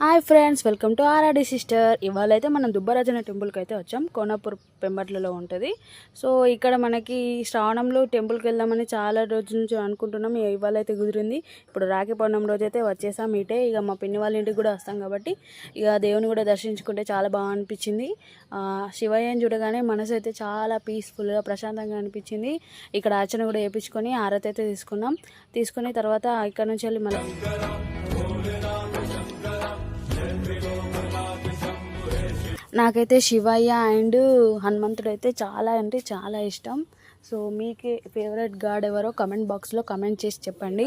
Hi friends welcome to RRD sister ఇవాళ అయితే మనం దుబ్బరాజన టెంపుల్కి అయితే వచ్చాం. కోనాపూర్ పెంబట్లలో ఉంటుంది. సో ఇక్కడ మనకి శ్రావణంలో టెంపుల్కి వెళ్దామని చాలా రోజుల నుంచి అనుకుంటున్నాం. ఇవాళ అయితే కుదిరింది. ఇప్పుడు రాఖీ పౌర్ణమి రోజు అయితే వచ్చేసాం ఇటే. ఇక మా పిన్ని వాళ్ళ ఇంటికి కూడా వస్తాం కాబట్టి ఇక దేవుని కూడా దర్శించుకుంటే చాలా బాగా అనిపించింది. ఆ, శివయ్యని చూడగానే మనసు అయితే చాలా పీస్ఫుల్గా ప్రశాంతంగా అనిపించింది. ఇక్కడ అర్చన కూడా వేయించుకొని ఆరతి అయితే తీసుకున్నాం. తీసుకుని తర్వాత ఇక్కడ నుంచి వెళ్ళి మళ్ళీ నాకైతే శివయ్య అండ్ హనుమంతుడు అయితే చాలా అంటే చాలా ఇష్టం. సో మీకే ఫేవరెట్ గాడ్ ఎవరో కమెంట్ బాక్స్లో కమెంట్ చేసి చెప్పండి.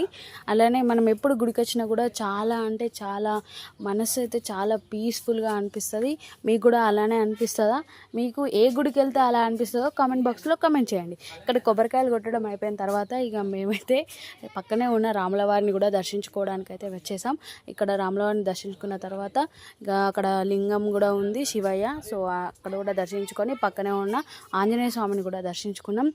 అలానే మనం ఎప్పుడు గుడికి వచ్చినా కూడా చాలా అంటే చాలా మనసు అయితే చాలా పీస్ఫుల్గా అనిపిస్తుంది. మీకు కూడా అలానే అనిపిస్తుందా? మీకు ఏ గుడికి వెళ్తే అలా అనిపిస్తుందో కమెంట్ బాక్స్లో కమెంట్ చేయండి. ఇక్కడ కొబ్బరికాయలు కొట్టడం అయిపోయిన తర్వాత ఇక మేమైతే పక్కనే ఉన్న రాములవారిని కూడా దర్శించుకోవడానికి అయితే వచ్చేసాం. ఇక్కడ రాములవారిని దర్శించుకున్న తర్వాత ఇక అక్కడ లింగం కూడా ఉంది శివయ్య. సో అక్కడ కూడా దర్శించుకొని పక్కనే ఉన్న ఆంజనేయ స్వామిని కూడా దర్శించుకున్నాం.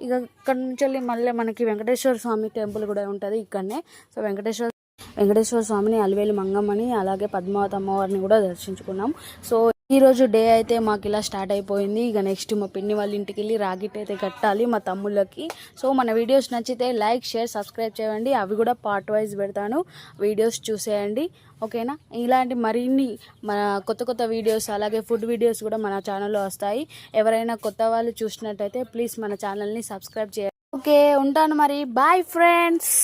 ఇక ఇక్కడ నుంచి వెళ్ళి మళ్ళీ మనకి వెంకటేశ్వర స్వామి టెంపుల్ కూడా ఉంటుంది ఇక్కడనే. సో వెంకటేశ్వర వెంకటేశ్వర స్వామిని అలివేలు మంగమ్మని అలాగే పద్మావతి అమ్మవారిని కూడా దర్శించుకున్నాం. సో ఈరోజు డే అయితే మాకు ఇలా స్టార్ట్ అయిపోయింది. ఇక నెక్స్ట్ మా పిన్ని వాళ్ళ ఇంటికి వెళ్ళి రాగిట్ అయితే కట్టాలి మా తమ్ముళ్ళకి. సో మన వీడియోస్ నచ్చితే లైక్ షేర్ సబ్స్క్రైబ్ చేయండి. అవి కూడా పార్ట్ వైజ్ పెడతాను. వీడియోస్ చూసేయండి. ఓకేనా? ఇలాంటి మరిన్ని మన కొత్త కొత్త వీడియోస్ అలాగే ఫుడ్ వీడియోస్ కూడా మన ఛానల్లో వస్తాయి. ఎవరైనా కొత్త వాళ్ళు చూసినట్టయితే ప్లీజ్ మన ఛానల్ని సబ్స్క్రైబ్ చేయండి. ఓకే ఉంటాను మరి. Bye friends